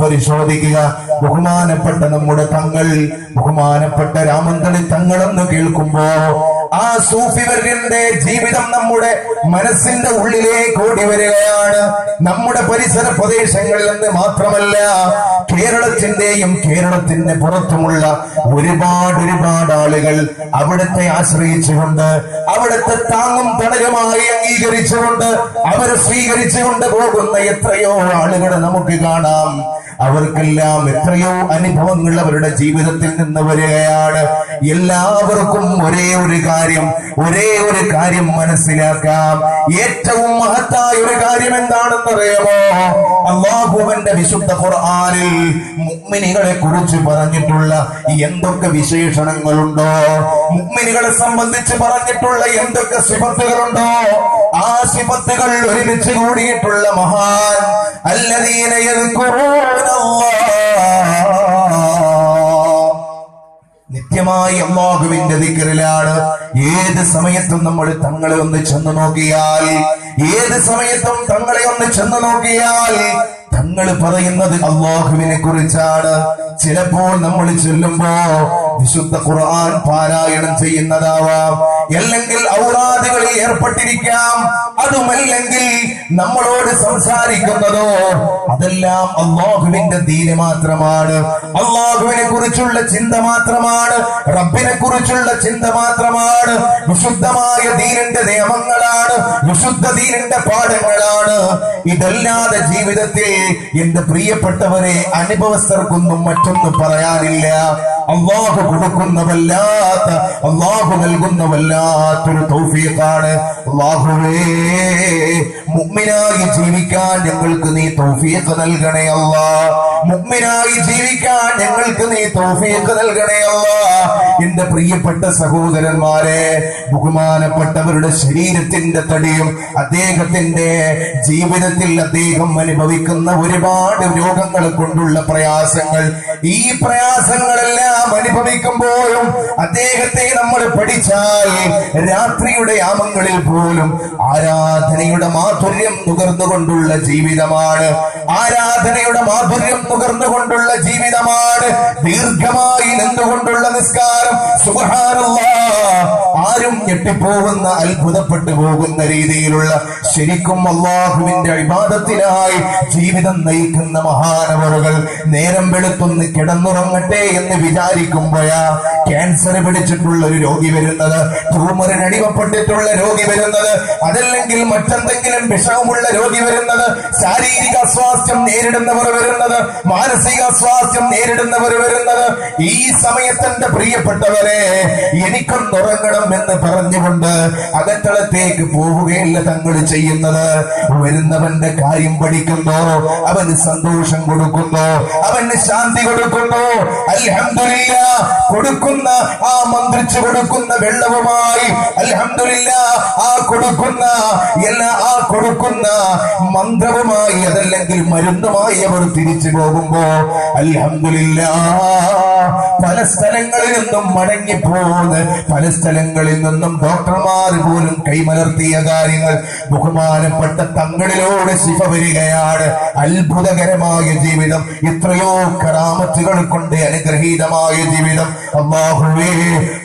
പരിശോധിക്കുക. ബഹുമാനപ്പെട്ട നമ്മുടെ തങ്ങൾ ബഹുമാനപ്പെട്ട രാമന്തളി തങ്ങളെന്ന് കേൾക്കുമ്പോ ആ സൂഫിവര്യന്റെ ജീവിതം നമ്മുടെ മനസ്സിന്റെ ഉള്ളിലേക്ക് ഓടി വരികയാണ്. നമ്മുടെ പരിസര പ്രദേശങ്ങളിൽ നിന്ന് മാത്രമല്ല കേരളത്തിന്റെയും കേരളത്തിന്റെ പുറത്തുമുള്ള ഒരുപാട് ഒരുപാട് ആളുകൾ അവിടത്തെ ആശ്രയിച്ചുകൊണ്ട് അവിടുത്തെ താങ്ങും തണലുമായി അംഗീകരിച്ചുകൊണ്ട് അവരെ സ്വീകരിച്ചുകൊണ്ട് പോകുന്ന എത്രയോ ആളുകളെ നമുക്ക് കാണാം. അവർക്കെല്ലാം എത്രയോ അനുഭവങ്ങൾ അവരുടെ ജീവിതത്തിൽ നിന്ന് വരികയാണ്. എല്ലാവർക്കും ഒരേ ഒരു കാര്യം ഒരേ ഒരു കാര്യം മനസ്സിലാക്കാം. ഏറ്റവും മഹത്തായ ഒരു കാര്യം എന്താണെന്ന് അറിയാമോ? അള്ളാഹുവിന്റെ വിശുദ്ധ ഖുർആനിൽ മുഗ്മിനികളെ കുറിച്ച് പറഞ്ഞിട്ടുള്ള എന്തൊക്കെ വിശേഷണങ്ങളുണ്ടോ? മുഗ്മിനികളെ സംബന്ധിച്ച് പറഞ്ഞിട്ടുള്ള എന്തൊക്കെ സിഫത്തുകളുണ്ടോ? ആ സിഫത്തുകൾ ഒരുമിച്ച് കൂടിയിട്ടുള്ള മഹാൻ അല്ലതീനയിൽ യദ്കുറൂനല്ലാഹ് നിത്യമായി അള്ളാഹുവിന്റെ ദിക്കറിലാണ് ഏത് സമയത്തും നമ്മൾ തങ്ങളെ ഒന്ന് ചെന്ന് നോക്കിയാൽ ഏത് സമയത്തും തങ്ങളെ ഒന്ന് ചെന്ന് നോക്കിയാൽ തങ്ങൾ പറയുന്നത് അള്ളാഹുവിനെ കുറിച്ചാണ്. ചിലപ്പോൾ നമ്മൾ ചൊല്ലുമ്പോ വിശുദ്ധ ഖുർആൻ പാരായണം ചെയ്യുന്നതാവാം. അല്ലെങ്കിൽ ഔറാദുകളിൽ ഏർപ്പെട്ടിരിക്കാം. അതുമല്ലെങ്കിൽ നമ്മളോട് സംസാരിക്കുന്നതോ അതെല്ലാം അള്ളാഹുവിന്റെ ദീന് മാത്രമാണ്. അള്ളാഹുവിനെ കുറിച്ചുള്ള ചിന്ത മാത്രമാണ്. റബ്ബിനെ കുറിച്ചുള്ള ചിന്ത മാത്രമാണ്. വിശുദ്ധമായ ദീനിന്റെ നിയമങ്ങളാണ്. വിശുദ്ധ ദീനിന്റെ പാഠങ്ങളാണ്. ഇതല്ലാതെ ജീവിതത്തിൽ എന്റെ പ്രിയപ്പെട്ടവരെ അനുഭവസ്ഥർക്കൊന്നും മറ്റൊന്നും പറയാനില്ല. അള്ളാഹു കൊടുക്കുന്നവല്ലാത്ത അള്ളാഹു നൽകുന്ന വല്ലാത്തൊരു തൗഫീഖാണ് മുഗ്മിനായി ജീവിക്കാൻ ഞങ്ങൾക്ക് നീ തൗഫീഖ് നൽകണേ അല്ലാ മുഗ്മിനായി ജീവിക്കാൻ ഞങ്ങൾക്ക് നീ തൗഫീഖ് നൽകണേ അല്ലാ എന്റെ പ്രിയപ്പെട്ട സഹോദരന്മാരെ ബഹുമാനപ്പെട്ടവരുടെ ശരീരത്തിന്റെ തടിയും അദ്ദേഹത്തിന്റെ ജീവിതത്തിൽ അദ്ദേഹം അനുഭവിക്കുന്ന ഒരുപാട് രോഗങ്ങൾ കൊണ്ടുള്ള പ്രയാസങ്ങൾ. ഈ പ്രയാസങ്ങളെല്ലാം അനുഭവിക്കുമ്പോഴും അദ്ദേഹത്തെ നമ്മൾ പഠിച്ചാൽ രാത്രിയുടെ യാമങ്ങളിൽ പോലും ആരാധനയുടെ മാധുര്യം നുകർന്നുകൊണ്ടുള്ള ജീവിതമാണ്. ആരാധനയുടെ മാധുര്യം നുകർന്നുകൊണ്ടുള്ള ജീവിതമാണ്. ദീർഘമായി നിന്നുകൊണ്ടുള്ള നിസ്കാരം. സുബ്ഹാനല്ലാ. ആരും ഞെട്ടിപ്പോകുന്ന അത്ഭുതപ്പെട്ടു പോകുന്ന രീതിയിലുള്ള ശരിക്കും അള്ളാഹുവിന്റെ അഭിവാദത്തിനായി ജീവിതം നയിക്കുന്ന മഹാനവറുകൾ നേരം വെളുത്തൊന്ന് കിടന്നുറങ്ങട്ടെ എന്ന് വിചാരിക്കുമ്പോഴാ ക്യാൻസർ പിടിച്ചിട്ടുള്ള ഒരു രോഗി വരുന്നത് ട്യൂമറിന് അടിമപ്പെട്ടിട്ടുള്ള രോഗി വരുന്നത് അതല്ലെങ്കിൽ മറ്റെന്തെങ്കിലും വിഷമമുള്ള രോഗി വരുന്നത് ശാരീരിക അസ്വാസ്ഥ്യം നേരിടുന്നവർ വരുന്നത് മാനസിക അസ്വാസ്ഥ്യം നേരിടുന്നവർ വരുന്നത്. ഈ സമയത്തിന്റെ പ്രിയപ്പെട്ടവരെ എനിക്കൊന്നുറങ്ങണം എന്ന് പറഞ്ഞുകൊണ്ട് അകത്തളത്തേക്ക് പോവുകയല്ല തങ്ങൾ ചെയ്യുന്നത്. വരുന്നവന്റെ കാര്യം പഠിക്കുന്നു അവന് സന്തോഷം കൊടുക്കുന്നു അവന് ശാന്തി കൊടുക്കുന്നു. അൽഹമില്ല കൊടുക്കുന്ന ആ മന്ത്രിച്ചു കൊടുക്കുന്ന വെള്ളവുമായി അൽഹമില്ല ആ കൊടുക്കുന്ന എല്ലാ ആ കൊടുക്കുന്ന മന്ത്രവുമായി അതല്ലെങ്കിൽ മരുന്നുമായി അവർ തിരിച്ചു പോകുമ്പോ അൽഹമില്ല പല സ്ഥലങ്ങളിൽ നിന്നും മടങ്ങിപ്പോന്ന് പല സ്ഥലങ്ങളിൽ നിന്നും ഡോക്ടർമാർ പോലും കൈമലർത്തിയ കാര്യങ്ങൾ ബഹുമാനപ്പെട്ട തങ്ങളിലൂടെ ശിഫ വരികയാണ്. അത്ഭുതകരമായ ജീവിതം. എത്രയോ കറാമത്തുകൾ കൊണ്ട് അനുഗ്രഹീതമായ ജീവിതം. അള്ളാഹുവേ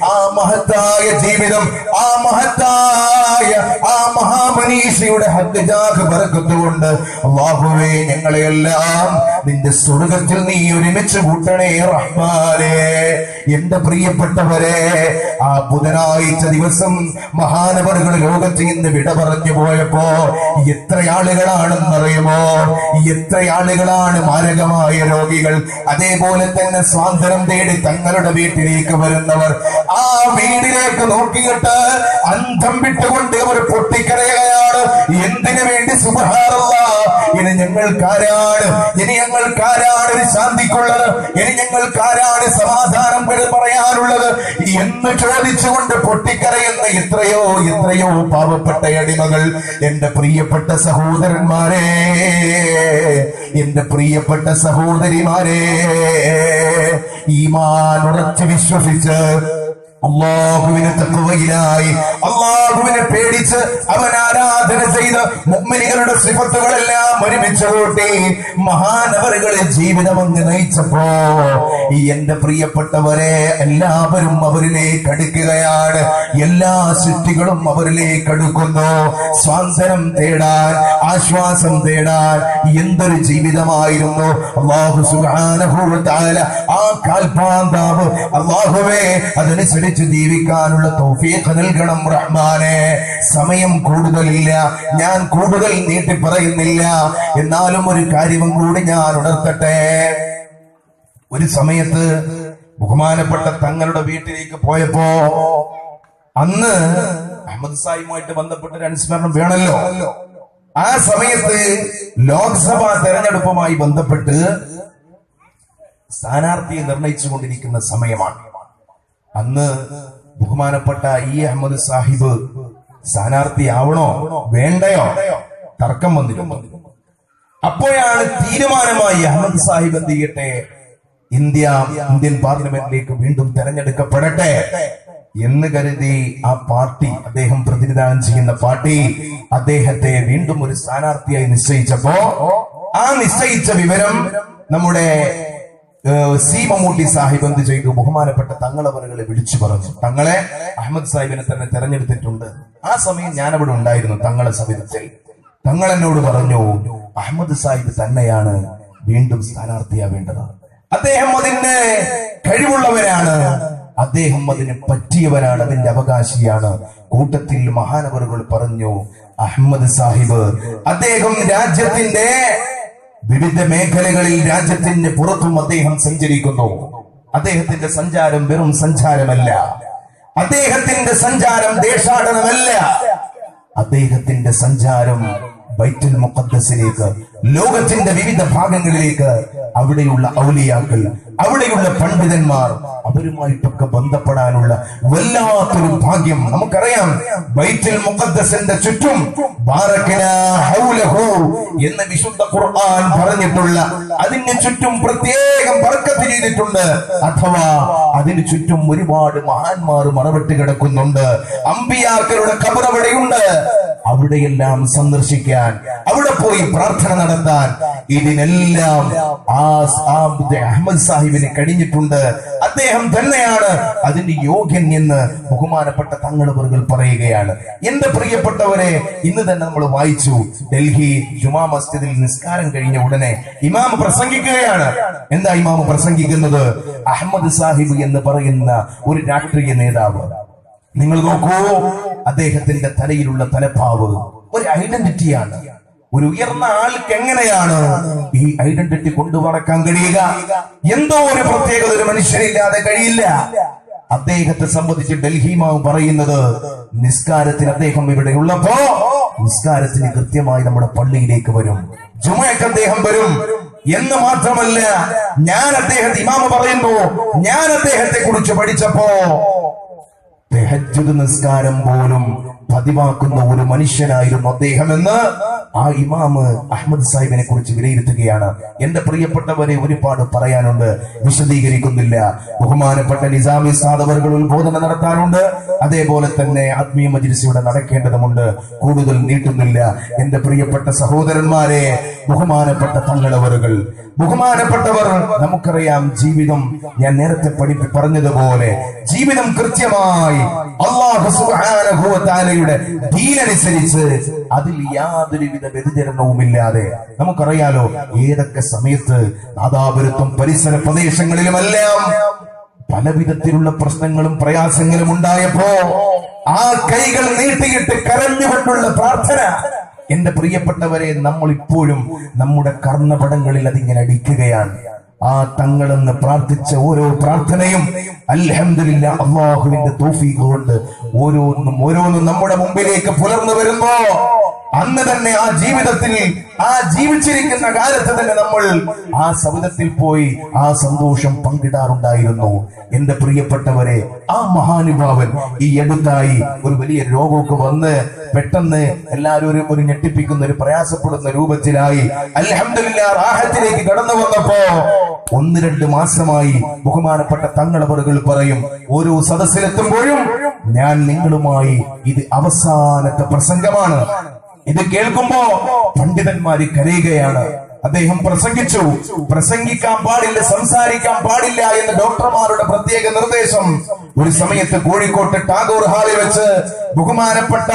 ആ മഹത്തായ ജീവിതം ആ മഹത്തായ ആ മഹാമനീഷിയുടെ ഹദ്ജാഖ് പറക്കത്തുകൊണ്ട് അള്ളാഹുവേ ഞങ്ങളെയെല്ലാം നിന്റെ സ്വർഗത്തിൽ നീ ഒരുമിച്ച് കൂട്ടണേ റഹ്മാനേ. എന്റെ പ്രിയപ്പെട്ടവരെ ആ ബുധനാഴ്ച ദിവസം മഹാനവറുകൾ ലോകത്ത് ഇന്ന് വിട പറഞ്ഞു പോയപ്പോ എത്ര ആളുകളാണെന്നറിയുമോ എത്ര ആളുകളാണ് മാരകമായ രോഗികൾ. അതേപോലെ തന്നെ സ്വാതന്ത്ര്യം തേടി തങ്ങളുടെ വീട്ടിലേക്ക് വരുന്നവർ. ആ വീടിലേക്ക് നോക്കിയിട്ട് അന്തം വിട്ടുകൊണ്ട് അവർ പൊട്ടിക്കരയുകയാണ്. എന്തിനു വേണ്ടി സുബഹാറല്ല ഇനി ഞങ്ങൾക്കാരാണ് ഇനി ഞങ്ങൾക്കാരാണ് ഒരു ശാന്തിക്കുള്ളത്. ഇനി ഞങ്ങൾക്കാരാണ് സമാധാനം പറയാനുള്ളത്. എന്ന് ചോദിച്ചുകൊണ്ട് പൊട്ടിക്കരയുന്ന എത്രയോ എത്രയോ പാവപ്പെട്ട അടിമകൾ എന്റെ പ്രിയപ്പെട്ട സഹോദരന്മാരെ എന്റെ പ്രിയപ്പെട്ട സഹോദരിമാരെ ഈമാൻ മാനുറച്ച് വിശ്വസിച്ച് അള്ളാഹുവിനെ തക്കുവയിലായി. അള്ളാഹുവിനെ പേടിച്ച് അവൻ ആരാധന ചെയ്ത മുഗ്മിനികളുടെ സിഫത്തുകളെല്ലാം ഒരുമിച്ച് കൂട്ടി മഹാനവറുകളിൽ ജീവിതം അങ്ങ് നയിച്ചപ്പോ ഈ എന്റെ പ്രിയപ്പെട്ടവരെ എല്ലാവരും അവരിലേക്ക് അടുക്കുകയാണ്. എല്ലാ സൃഷ്ടികളും അവരിലേക്ക് അടുക്കുന്നു. സ്വാന്തനം തേടാൻ ആശ്വാസം തേടാൻ എന്തൊരു ജീവിതമായിരുന്നു. അള്ളാഹു തആല ആ കാൽപാന്താവ്. അള്ളാഹുവേ അതനുസരിച്ച് ജീവിക്കാനുള്ള തൗഫീഖ് നൽകണം റഹ്മാനെ. സമയം കൂടുതലില്ല. ഞാൻ കൂടുതൽ നീട്ടി പറയുന്നില്ല. എന്നാലും ഒരു കാര്യവും കൂടി ഞാൻ ഉണർത്തട്ടെ. ഒരു സമയത്ത് ബഹുമാനപ്പെട്ട തങ്ങളുടെ വീട്ടിലേക്ക് പോയപ്പോ അന്ന് അഹമ്മദ് സായിയുമായിട്ട് ബന്ധപ്പെട്ട ഒരു അനുസ്മരണം വേണല്ലോ ആ സമയത്ത് ലോക്സഭാ തെരഞ്ഞെടുപ്പുമായി ബന്ധപ്പെട്ട് സ്ഥാനാർത്ഥിയെ നിർണയിച്ചു കൊണ്ടിരിക്കുന്ന സമയമാണ്. അന്ന് ബഹുമാനപ്പെട്ട ഇ അഹമ്മദ് സാഹിബ് സ്ഥാനാർത്ഥിയാവണോ വേണ്ടയോ? തർക്കം വന്നിരുന്നു. അപ്പോഴാണ് തീരുമാനമായി അഹമ്മദ് സാഹിബ് എന്ത് ചെയ്യട്ടെ? ഇന്ത്യ ഇന്ത്യൻ പാർലമെന്റിലേക്ക് വീണ്ടും തെരഞ്ഞെടുക്കപ്പെടട്ടെ എന്ന് കരുതി ആ പാർട്ടി അദ്ദേഹം പ്രതിനിധാനം ചെയ്യുന്ന പാർട്ടി അദ്ദേഹത്തെ വീണ്ടും ഒരു സ്ഥാനാർത്ഥിയായി നിശ്ചയിച്ചപ്പോ ആ നിശ്ചയിച്ച വിവരം നമ്മുടെ സി മമ്മൂട്ടി സാഹിബ് എന്ത് ചെയ്തു? ബഹുമാനപ്പെട്ട തങ്ങളവറുകളെ വിളിച്ചു പറഞ്ഞു. തങ്ങളെ അഹമ്മദ് സാഹിബിനെ തന്നെ തെരഞ്ഞെടുത്തിട്ടുണ്ട്. ആ സമയം ഞാൻ അവിടെ ഉണ്ടായിരുന്നു തങ്ങളെ സവിധത്തിൽ തങ്ങൾ എന്നോട് പറഞ്ഞു അഹമ്മദ് സാഹിബ് തന്നെയാണ് വീണ്ടും സ്ഥാനാർത്ഥിയാവേണ്ടത് അദ്ദേഹം അതിന് കഴിവുള്ളവരാണ്. അദ്ദേഹം അതിന് പറ്റിയവരാണ്. അതിന്റെ അവകാശിയാണ്. കൂട്ടത്തിൽ മഹാനവറുകൾ പറഞ്ഞു അഹമ്മദ് സാഹിബ് അദ്ദേഹം രാജ്യത്തിന്റെ വിവിധ മേഖലകളിൽ രാജ്യത്തിന് പുറത്തും അദ്ദേഹം സഞ്ചരിക്കുന്നു. അദ്ദേഹത്തിന്റെ സഞ്ചാരം വെറും സഞ്ചാരമല്ല. അദ്ദേഹത്തിന്റെ സഞ്ചാരം ദേശാടനമല്ല. അദ്ദേഹത്തിന്റെ സഞ്ചാരം ബൈത്തുൽ മുഖദ്ദസിലേക്ക് ലോകത്തിന്റെ വിവിധ ഭാഗങ്ങളിലേക്ക് അവിടെയുള്ള ഔലിയാക്കൾ അവിടെയുള്ള പണ്ഡിതന്മാർ അവരുമായിട്ടൊക്കെ ബന്ധപ്പെടാനുള്ള വല്ലാത്തൊരു ഭാഗ്യം നമുക്കറിയാം. ബൈത്തുൽ മുഖദ്ദസിന്റെ ചുറ്റും എന്ന് വിശുദ്ധ ഖുർആൻ പറഞ്ഞിട്ടുള്ള അതിന് ചുറ്റും പ്രത്യേകം പറക്കത്ത് ചെയ്തിട്ടുണ്ട്. അഥവാ അതിന് ചുറ്റും ഒരുപാട് മഹാന്മാർ മറവിട്ട് കിടക്കുന്നുണ്ട്. അമ്പിയാക്കളുടെ കബർ അവിടെയുണ്ട് അവിടെയെല്ലാം സന്ദർശിക്കാൻ അവിടെ പോയി പ്രാർത്ഥന നടത്താൻ ഇതിനെല്ലാം അഹമ്മദ് സാഹിബിന് കഴിഞ്ഞിട്ടുണ്ട്. അദ്ദേഹം തന്നെയാണ് അതിന്റെ യോഗ്യൻ എന്ന് ബഹുമാനപ്പെട്ട തങ്ങളവറുകൾ പറയുകയാണ്. എന്റെ പ്രിയപ്പെട്ടവരെ ഇന്ന് തന്നെ നമ്മൾ വായിച്ചു ഡൽഹി ജുമാ മസ്ജിദിൽ നിസ്കാരം കഴിഞ്ഞ ഉടനെ ഇമാം പ്രസംഗിക്കുകയാണ്. എന്താ ഇമാം പ്രസംഗിക്കുന്നത്? അഹമ്മദ് സാഹിബ് എന്ന് പറയുന്ന ഒരു രാഷ്ട്രീയ നേതാവ്. നിങ്ങൾ നോക്കൂ അദ്ദേഹത്തിന്റെ തലയിലുള്ള തലപ്പാവ് ഒരു ഐഡന്റിറ്റിയാണ്. ഒരു ഉയർന്ന ആൾക്ക് എങ്ങനെയാണ് ഈ ഐഡന്റിറ്റി കൊണ്ടുപോടക്കാൻ കഴിയുക? എന്തോ ഒരു പ്രത്യേകത ഒരു മനുഷ്യരില്ലാതെ കഴിയില്ല. അദ്ദേഹത്തെ സംബന്ധിച്ച് ഡൽഹി മാവ് പറയുന്നത് നിസ്കാരത്തിന് അദ്ദേഹം ഇവിടെ ഉള്ളപ്പോ നിസ്കാരത്തിന് കൃത്യമായി നമ്മുടെ പള്ളിയിലേക്ക് വരും. ജുമയ്ക്ക് അദ്ദേഹം വരും. എന്ന് മാത്രമല്ല ഞാൻ അദ്ദേഹത്തെ ഇമാമ പറയുന്നു ഞാൻ അദ്ദേഹത്തെ കുറിച്ച് പഠിച്ചപ്പോ നിസ്കാരം പോലും പതിവാക്കുന്ന ഒരു മനുഷ്യനായിരുന്നു അദ്ദേഹം എന്ന് ആ ഇമാമ് അഹമ്മദ് സാഹിബിനെ കുറിച്ച് വിലയിരുത്തുകയാണ്. എന്റെ പ്രിയപ്പെട്ടവരെ ഒരുപാട് പറയാനുണ്ട്. വിശദീകരിക്കുന്നില്ല. ബഹുമാനപ്പെട്ട നിസാമി സാധവറുകൾ ഉദ്ബോധന നടത്താനുണ്ട്. അതേപോലെ തന്നെ ആത്മീയ മജിസിയുടെ ഇവിടെ നടക്കേണ്ടതുണ്ട് കൂടുതൽ നീട്ടുന്നില്ല. എന്റെ പ്രിയപ്പെട്ട സഹോദരന്മാരെ ബഹുമാനപ്പെട്ട തങ്ങളവറുകൾ ബഹുമാനപ്പെട്ടവർ നമുക്കറിയാം ജീവിതം ഞാൻ നേരത്തെ പഠിപ്പി പറഞ്ഞതുപോലെ ജീവിതം കൃത്യമായി അള്ളാഹു വ തആലയുടെ ദീനനുസരിച്ച് അതിൽ യാതൊരുവിധ വ്യതിചലനവുമില്ലാതെ നമുക്കറിയാലോ ഏതൊക്കെ സമയത്ത് നാദാപുരത്തും പരിസര പ്രദേശങ്ങളിലുമെല്ലാം പലവിധത്തിലുള്ള പ്രശ്നങ്ങളും പ്രയാസങ്ങളും ഉണ്ടായപ്പോ ആ കൈകൾ നീട്ടിയിട്ട് കരഞ്ഞുകൊണ്ടുള്ള പ്രാർത്ഥന. എന്റെ പ്രിയപ്പെട്ടവരെ നമ്മൾ ഇപ്പോഴും നമ്മുടെ കർണപടങ്ങളിൽ അതിങ്ങനെ അടിക്കുകയാണ്. ആ തങ്ങളെന്ന് പ്രാർത്ഥിച്ച ഓരോ പ്രാർത്ഥനയും അൽഹമില്ല അള്ളാഹുവിന്റെ തോഫീഖ് കൊണ്ട് ഓരോന്നും ഓരോന്നും നമ്മുടെ മുമ്പിലേക്ക് പുലർന്നു വരുമ്പോ അന്ന് തന്നെ ആ ജീവിതത്തിൽ ആ ജീവിച്ചിരിക്കുന്ന കാലത്ത് തന്നെ നമ്മൾ ആ സമുദ്രത്തിൽ പോയി ആ സന്തോഷം പങ്കിടാറുണ്ടായിരുന്നു. എന്റെ പ്രിയപ്പെട്ടവരെ ആ മഹാനുഭാവൻ ഈ അടുത്തായി ഒരു വലിയ രോഗമൊക്കെ വന്ന് പെട്ടെന്ന് എല്ലാവരും ഒരു ഞെട്ടിപ്പിക്കുന്ന ഒരു പ്രയാസപ്പെടുന്ന രൂപത്തിലായി അൽഹംദുലില്ലാ റാഹത്തിലേക്ക് കടന്നു വന്നപ്പോ ഒന്ന് രണ്ട് മാസമായി ബഹുമാനപ്പെട്ട തങ്ങളവറുകൾ പറയും ഓരോ സദസ്സിലെത്തുമ്പോഴും ഞാൻ നിങ്ങളുമായി ഇത് അവസാനത്തെ പ്രസംഗമാണ്. ഇത് കേൾക്കുമ്പോ പണ്ഡിതന്മാര് കരയുകയാണ്. അദ്ദേഹം പ്രസംഗിച്ചു പ്രസംഗിക്കാൻ പാടില്ല സംസാരിക്കാൻ പാടില്ല എന്ന് ഡോക്ടർമാരുടെ പ്രത്യേക നിർദ്ദേശം. ഒരു സമയത്ത് കോഴിക്കോട്ട് ടാഗോർ ഹാളിൽ വെച്ച് ബഹുമാനപ്പെട്ട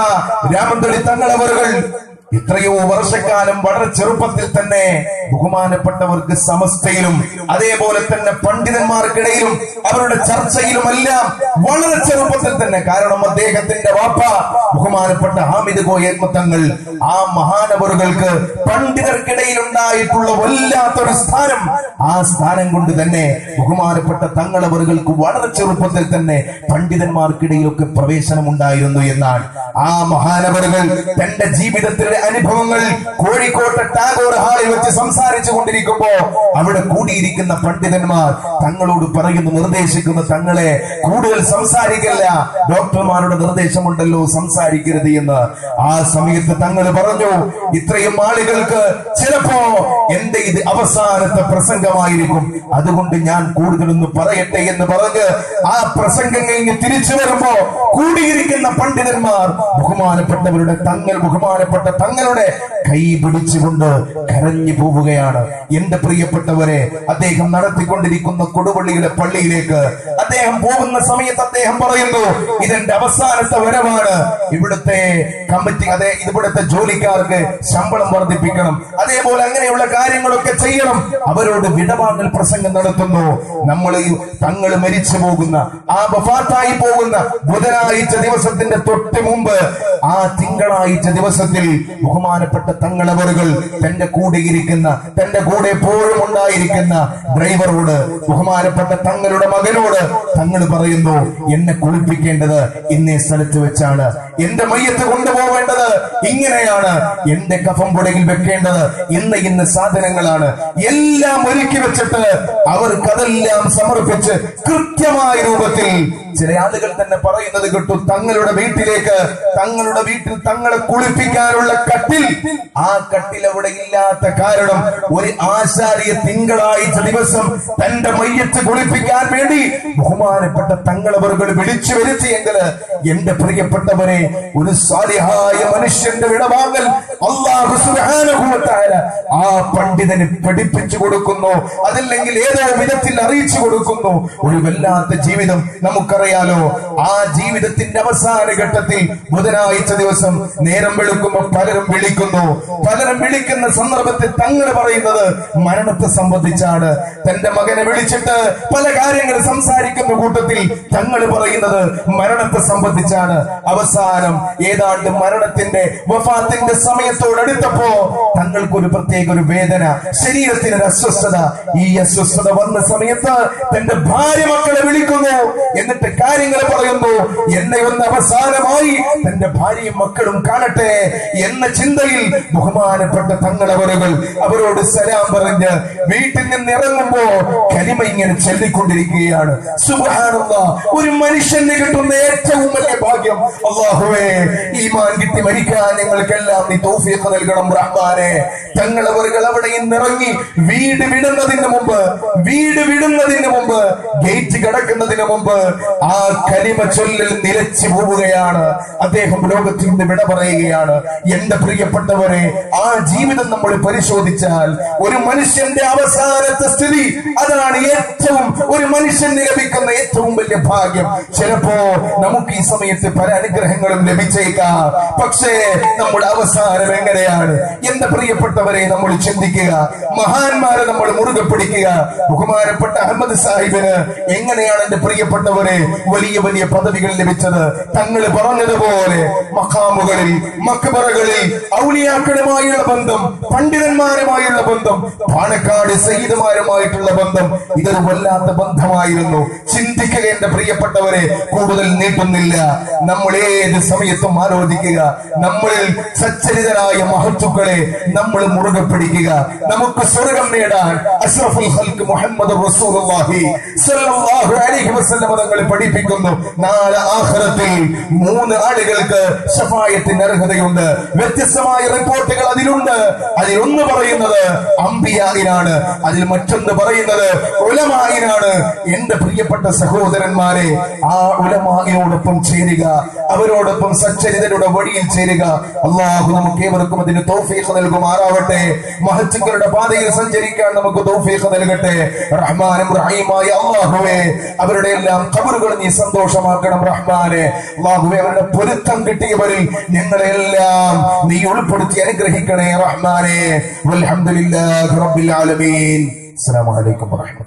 രാമന്തളി തങ്ങളവറുകൾ ഇത്രയോ വർഷക്കാലം വളരെ ചെറുപ്പത്തിൽ തന്നെ ബഹുമാനപ്പെട്ടവർക്ക് സമസ്തയിലും അതേപോലെ തന്നെ പണ്ഡിതന്മാർക്കിടയിലും അവരുടെ ചർച്ചയിലുമെല്ലാം വളരെ ചെറുപ്പത്തിൽ തന്നെ. കാരണം അദ്ദേഹത്തിന്റെ വാപ്പ ബഹുമാനപ്പെട്ട ഹാമിദ് കോയത്മത്തങ്ങൾ ആ മഹാനവറുകൾക്ക് പണ്ഡിതർക്കിടയിൽ ഉണ്ടായിട്ടുള്ള വല്ലാത്തൊരു സ്ഥാനം ആ സ്ഥാനം കൊണ്ട് തന്നെ ബഹുമാനപ്പെട്ട തങ്ങളവറുകൾക്ക് വളരെ ചെറുപ്പത്തിൽ തന്നെ പണ്ഡിതന്മാർക്കിടയിലൊക്കെ പ്രവേശനം ഉണ്ടായിരുന്നു എന്നാൽ ആ മഹാനവറുകൾ തന്റെ ജീവിതത്തിലെ അനുഭവങ്ങൾ കോഴിക്കോട്ടെ ടാഗോർ ഹാളിൽ വെച്ച് സംസാരിച്ചു കൊണ്ടിരിക്കുമ്പോ അവിടെ കൂടിയിരിക്കുന്ന പണ്ഡിതന്മാർ തങ്ങളോട് പറയുന്നു നിർദ്ദേശിക്കുന്ന തങ്ങളെ കൂടുതൽ സംസാരിക്കില്ല. ഡോക്ടർമാരുടെ നിർദ്ദേശമുണ്ടല്ലോ സംസാരിക്കരുത് എന്ന്. ആ സമയത്ത് തങ്ങൾ പറഞ്ഞു ഇത്രയും ആളുകൾക്ക് ചിലപ്പോ എന്റെ ഇത് അവസാനത്തെ പ്രസംഗമായിരിക്കും. അതുകൊണ്ട് ഞാൻ കൂടുതലൊന്ന് പറയട്ടെ എന്ന് പറഞ്ഞ് ആ പ്രസംഗം കഴിഞ്ഞ് തിരിച്ചു വരുമ്പോ കൂടിയിരിക്കുന്ന പണ്ഡിതന്മാർ ബഹുമാനപ്പെട്ടവരുടെ തങ്ങൾ ബഹുമാനപ്പെട്ട തങ്ങളുടെ കൈ പിടിച്ചുകൊണ്ട് കരഞ്ഞു പോവുകയാണ്. എന്റെ പ്രിയപ്പെട്ടവരെ അദ്ദേഹം നടത്തിക്കൊണ്ടിരിക്കുന്ന കൊടുപള്ളിയുടെ പള്ളിയിലേക്ക് അദ്ദേഹം പോകുന്ന സമയത്ത് അദ്ദേഹം പറയുന്നു ഇതെന്റെ അവസാനത്തെ വരവാണ്. ഇവിടുത്തെ കമ്മിറ്റി അതെ ഇവിടുത്തെ ജോലിക്കാർക്ക് ശമ്പളം വർദ്ധിപ്പിക്കണം. അതേപോലെ അങ്ങനെയുള്ള കാര്യങ്ങളൊക്കെ ചെയ്യണം. അവരോട് വിടവാങ്ങൽ പ്രസംഗം നടത്തുന്നു. നമ്മൾ തങ്ങൾ മരിച്ചു പോകുന്ന ആ ബഫാത്തായി പോകുന്ന ബുധനാഴ്ച ദിവസത്തിന്റെ തൊട്ട് മുമ്പ് ആ തിങ്കളാഴ്ച ദിവസത്തിൽ ബഹുമാനപ്പെട്ട തങ്ങളവറുകൾ തന്റെ കൂടെ ഇരിക്കുന്ന തന്റെ കൂടെ എപ്പോഴും ഉണ്ടായിരിക്കുന്ന ഡ്രൈവറോട് ബഹുമാനപ്പെട്ട തങ്ങളുടെ മകനോട് തങ്ങൾ പറയുന്നു എന്നെ കുളിപ്പിക്കേണ്ടത് ഇന്നേ സ്ഥലത്ത് വെച്ചാണ്. എന്റെ മയ്യത്ത് കൊണ്ടുപോവേണ്ടത് ഇങ്ങനെയാണ്. എന്റെ കഫം പുടകിൽ വെക്കേണ്ടത് ഇന്ന് ഇന്ന് സാധനങ്ങളാണ്. എല്ലാം ഒരുക്കി വെച്ചിട്ട് അവർക്ക് അതെല്ലാം സമർപ്പിച്ച് കൃത്യമായ രൂപത്തിൽ ചില ആളുകൾ തന്നെ പറയുന്നത് കിട്ടും തങ്ങളുടെ വീട്ടിലേക്ക് തങ്ങളുടെ വീട്ടിൽ തങ്ങളെ കുളിപ്പിക്കാനുള്ള കട്ടിൽ. ആ കട്ടിൽ അവിടെ ഇല്ലാത്ത കാരണം ഒരു ആശാരിയെ തിങ്കളാഴ്ച ദിവസം തന്റെ മയ്യത്ത് കുളിപ്പിക്കാൻ വേണ്ടി ബഹുമാനപ്പെട്ട തങ്ങളവറുകൾ വിളിച്ചു വരുത്തിയെങ്കിൽ എന്റെ പ്രിയപ്പെട്ടവരെ ഒരു സാലിഹായ മനുഷ്യന്റെ വിടവാങ്ങൽ അള്ളാഹു ആ പണ്ഡിതന് പഠിപ്പിച്ചു കൊടുക്കുന്നു. അതല്ലെങ്കിൽ ഏതോ വിധത്തിൽ അറിയിച്ചു കൊടുക്കുന്നു. ഒരു വല്ലാത്ത ജീവിതം നമുക്കറിയാലോ. ആ ജീവിതത്തിന്റെ അവസാന ഘട്ടത്തിൽ ബുധനാഴ്ച ദിവസം നേരം വെളുക്കുമ്പോൾ പലരും വിളിക്കുന്നു. പലരും വിളിക്കുന്ന സന്ദർഭത്തിൽ തങ്ങൾ പറയുന്നത് മരണത്തെ സംബന്ധിച്ചാണ്. തന്റെ മകനെ വിളിച്ചിട്ട് പല കാര്യങ്ങൾ സംസാരിക്കുന്ന കൂട്ടത്തിൽ തങ്ങൾ പറയുന്നത് മരണത്തെ സംബന്ധിച്ചാണ്. അവസാനം ഏതാണ്ട് മരണത്തിന്റെ വഫാത്തിന്റെ സമയത്തോടടുത്തപ്പോ തങ്ങൾക്കൊരു പ്രത്യേക ഒരു വേദന ശരീരത്തിന് ഒരു അസ്വസ്ഥത. ഈ അസ്വസ്ഥത വന്ന സമയത്ത് തന്റെ ഭാര്യ മക്കളെ വിളിക്കുന്നു. എന്നിട്ട് കാര്യങ്ങൾ പറയുന്നു. എന്നെ ഒന്ന് അവസാനമായി തന്റെ ഭാര്യയും മക്കളും കാണട്ടെ എന്ന ചിന്തയിൽ ബഹുമാനപ്പെട്ട തങ്ങളവരുകൾ അവരോട് സലാം പറഞ്ഞ് വീട്ടിൽ നിന്ന് ഇറങ്ങുമ്പോ കരിമ ഇങ്ങനെ ചൊല്ലിക്കൊണ്ടിരിക്കുകയാണ്. ഒരു മനുഷ്യന് കിട്ടുന്ന ഏറ്റവും വലിയ ഭാഗ്യം. അള്ളാഹുവേ ഈമാൻ കിട്ടി മരിക്കാൻ നിങ്ങൾക്കെല്ലാം നീ തൗഫീഖ് നൽകണം റഹ്മാനെ. തങ്ങളവരുകൾ അവിടെ ഇന്നിറങ്ങി വീട് വിടുന്നതിന് മുമ്പ് വീട് വിടുന്നതിന് മുമ്പ് ഗേറ്റ് കടക്കുന്നതിന് മുമ്പ് ആ കലിമ ചൊല്ലിൽ നിലച്ചു പോവുകയാണ്. അദ്ദേഹം ലോകത്തിൽ നിന്ന് വിട പറയുകയാണ്. എന്റെ പ്രിയപ്പെട്ടവരെ ആ ജീവിതം നമ്മൾ പരിശോധിച്ചാൽ ഒരു മനുഷ്യന്റെ അവസാനത്തെ സ്ഥിതി അതാണ് ഏറ്റവും ഒരു മനുഷ്യന് ലഭിക്കുന്ന ഏറ്റവും വലിയ ഭാഗ്യം. ചിലപ്പോ നമുക്ക് ഈ സമയത്ത് പല അനുഗ്രഹങ്ങളും ലഭിച്ചേക്കാം. പക്ഷേ നമ്മുടെ അവസാനം എങ്ങനെയാണ്? എന്റെ പ്രിയപ്പെട്ടവരെ നമ്മൾ ചിന്തിക്കുക. മഹാന്മാരെ നമ്മൾ മുറുകെ പിടിക്കുക. ബഹുമാനപ്പെട്ട അഹമ്മദ് സാഹിബിന് എങ്ങനെയാണ് എന്റെ പ്രിയപ്പെട്ടവരെ വലിയ വലിയ പദവികൾ ലഭിച്ചത്? തങ്ങൾ പറഞ്ഞതുപോലെ മഖാമുകളിൽ മക്ബറകളിൽ ഔലിയാക്കളുമായുള്ള ബന്ധം പണ്ഡിതന്മാരുമായുള്ള ബന്ധം പാണക്കാട് സയ്യിദുമാരുമായിട്ടുള്ള ബന്ധം ഇതൊരു വല്ലാത്ത ബന്ധമായിരുന്നു. ചിന്തിക്കുക എന്റെ പ്രിയപ്പെട്ടവരെ കൂടുതൽ നീട്ടുന്നില്ല. നമ്മൾ ഏത് സമയത്തും ആലോചിക്കുക. നമ്മളിൽ സച്ചരിതരായ മഹത്തുക്കളെ നമ്മൾ മുറുകെ പിടിക്കുക. നമുക്ക് സ്വർഗം നേടാൻ അഷ്റഫുൽ ഹൽക്ക് മുഹമ്മദ് റസൂലുള്ളാഹി അലൈഹി പഠിപ്പിക്കുന്നു. നാല് ആഖിറത്തിൽ മൂന്ന് ആളുകൾക്ക് സഫായത്തിന് അർഹതയുണ്ട്. വ്യത്യസ്തമായ റിപ്പോർട്ടുകൾ അതിലുണ്ട്. അതിലൊന്ന് പറയുന്നത് അമ്പിയായിനാണ് അതിൽ മറ്റൊന്ന് പറയുന്നത് ഉലമായിനാണ് എന്റെ പ്രിയപ്പെട്ട സഹോദരന്മാരെ ആ ഉലമായിനോടൊപ്പം ചേരുക അവരോടൊപ്പം സച്ചരിതരുടെ വഴിയിൽ ചേരുക. അള്ളാഹു നമുക്ക് ഏവർക്കും അതിന് നൽകും നൽകുമാറാവട്ടെ. മഹത്തുക്കളുടെ പാതയിൽ സഞ്ചരിക്കാൻ നമുക്ക് തൗഫീഖ് നൽകട്ടെ. റഹ്മാനും റഹീമായ അള്ളാഹുവേ അവരുടെ എല്ലാം കബറുകൾ നീ സന്തോഷമാക്കണം റഹ്മാനെ. അള്ളാഹുവെ അവരുടെ പൊരുത്തം കിട്ടിയവരിൽ ഞങ്ങളെല്ലാം നീ ഉൾപ്പെടുത്തി അനുഗ്രഹിക്കണേ റഹ്മാനെ. വൽഹംദുലില്ലാഹി റബ്ബിൽ ആലമീൻ. അസ്സലാമു അലൈക്കും വറഹ്മത്തുള്ളാഹി